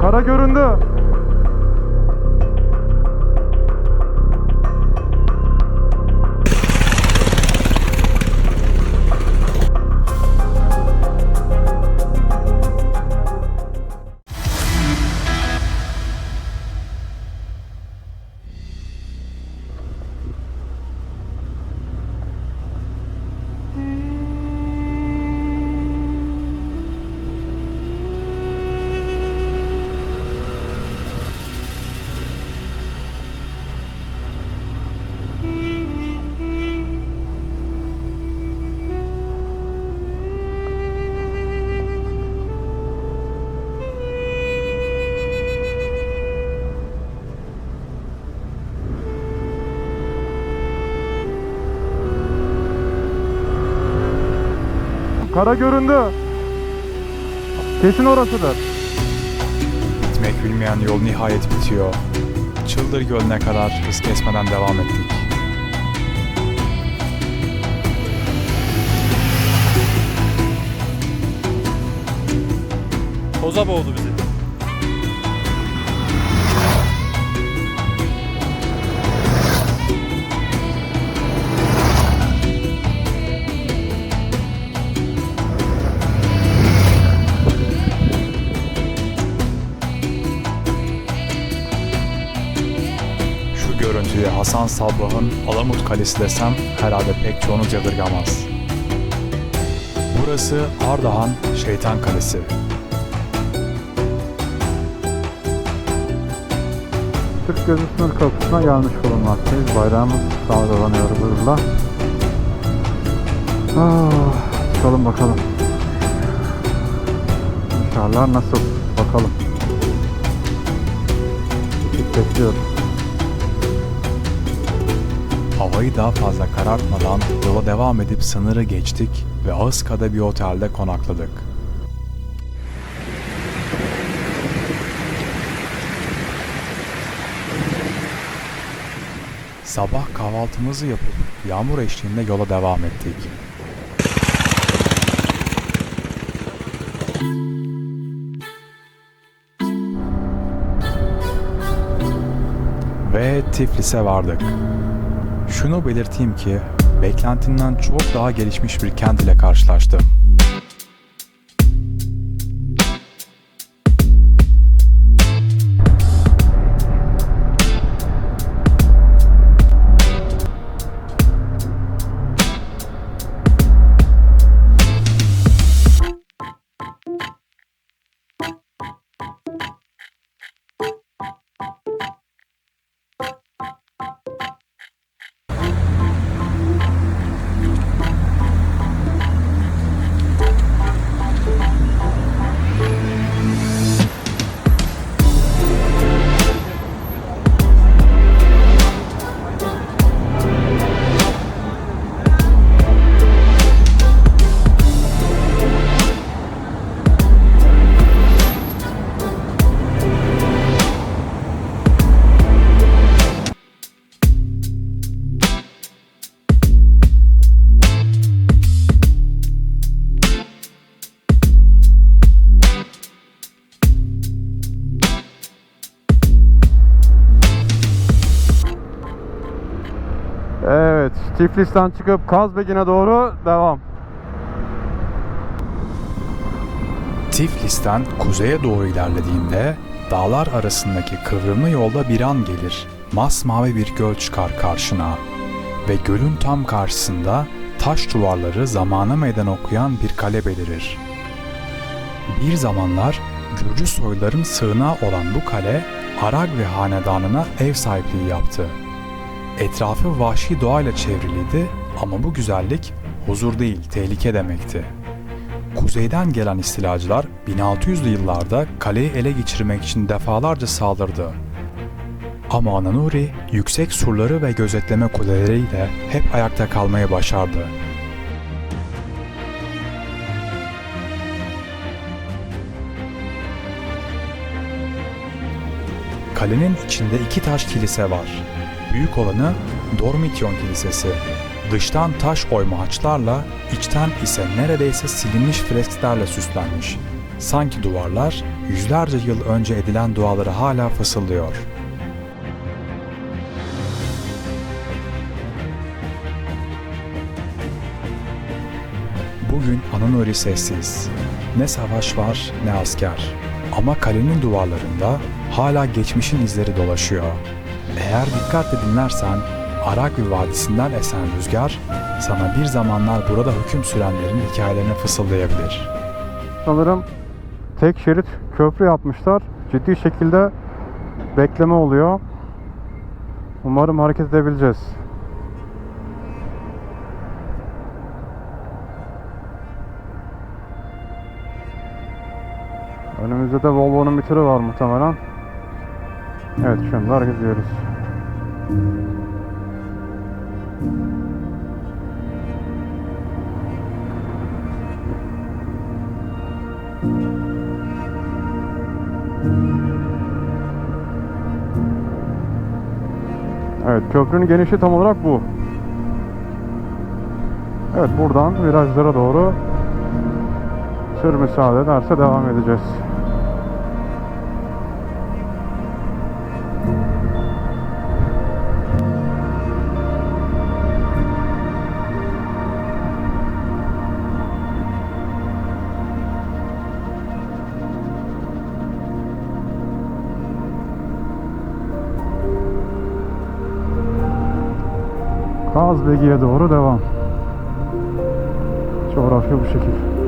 Kara göründü. Kara göründü. Kesin orasıdır. Bitmek bilmeyen yol nihayet bitiyor. Çıldır Gölü'ne kadar hız kesmeden devam ettik. Toza boğdu bizi. Hasan Sabbah'ın Alamut Kalesi desem herhalde pek çoğunuz yadırgamaz. Burası Ardahan Şeytan Kalesi. Türk Gözü sınır kapısına gelmiş bulunmaktayız. Bayrağımız dalgalanıyor hızla. Ah, çıkalım bakalım. İnşallah nasıl? Bakalım. Ekip bekliyor. Havayı daha fazla karartmadan yola devam edip sınırı geçtik ve Ağızka'da bir otelde konakladık. Sabah kahvaltımızı yapıp yağmur eşliğinde yola devam ettik. Ve Tiflis'e vardık. Şunu belirteyim ki beklentimden çok daha gelişmiş bir kent ile karşılaştım. Tiflis'ten çıkıp Kazbegin'e doğru devam. Tiflis'ten kuzeye doğru ilerlediğinde dağlar arasındaki kıvrımlı yolda bir an gelir. Masmavi bir göl çıkar karşına ve gölün tam karşısında taş duvarları zamana meydan okuyan bir kale belirir. Bir zamanlar Gürcü soyların sığınağı olan bu kale Aragve hanedanına ev sahipliği yaptı. Etrafı vahşi doğayla çevriliydi ama bu güzellik huzur değil tehlike demekti. Kuzeyden gelen istilacılar 1600'lü yıllarda kaleyi ele geçirmek için defalarca saldırdı. Ama Ananuri yüksek surları ve gözetleme kuleleriyle hep ayakta kalmayı başardı. Kalenin içinde iki taş kilise var. Büyük olanı Dormityon Kilisesi. Dıştan taş oyma haçlarla, içten ise neredeyse silinmiş fresklerle süslenmiş. Sanki duvarlar yüzlerce yıl önce edilen duaları hala fısıldıyor. Bugün Ananori sessiz. Ne savaş var ne asker. Ama kalenin duvarlarında hala geçmişin izleri dolaşıyor. Eğer dikkatle dinlersen Aragvi Vadisi'nden esen rüzgar sana bir zamanlar burada hüküm sürenlerin hikayelerini fısıldayabilir. Sanırım tek şerit köprü yapmışlar. Ciddi şekilde bekleme oluyor. Umarım hareket edebileceğiz. Önümüzde de Volvo'nun bir tırı var muhtemelen. Evet şimdi hareket ediyoruz. Evet köprünün genişliği tam olarak bu. Evet buradan virajlara doğru tır müsaade ederse devam edeceğiz. Kazbegi'ye doğru devam. Coğrafya bu şekil.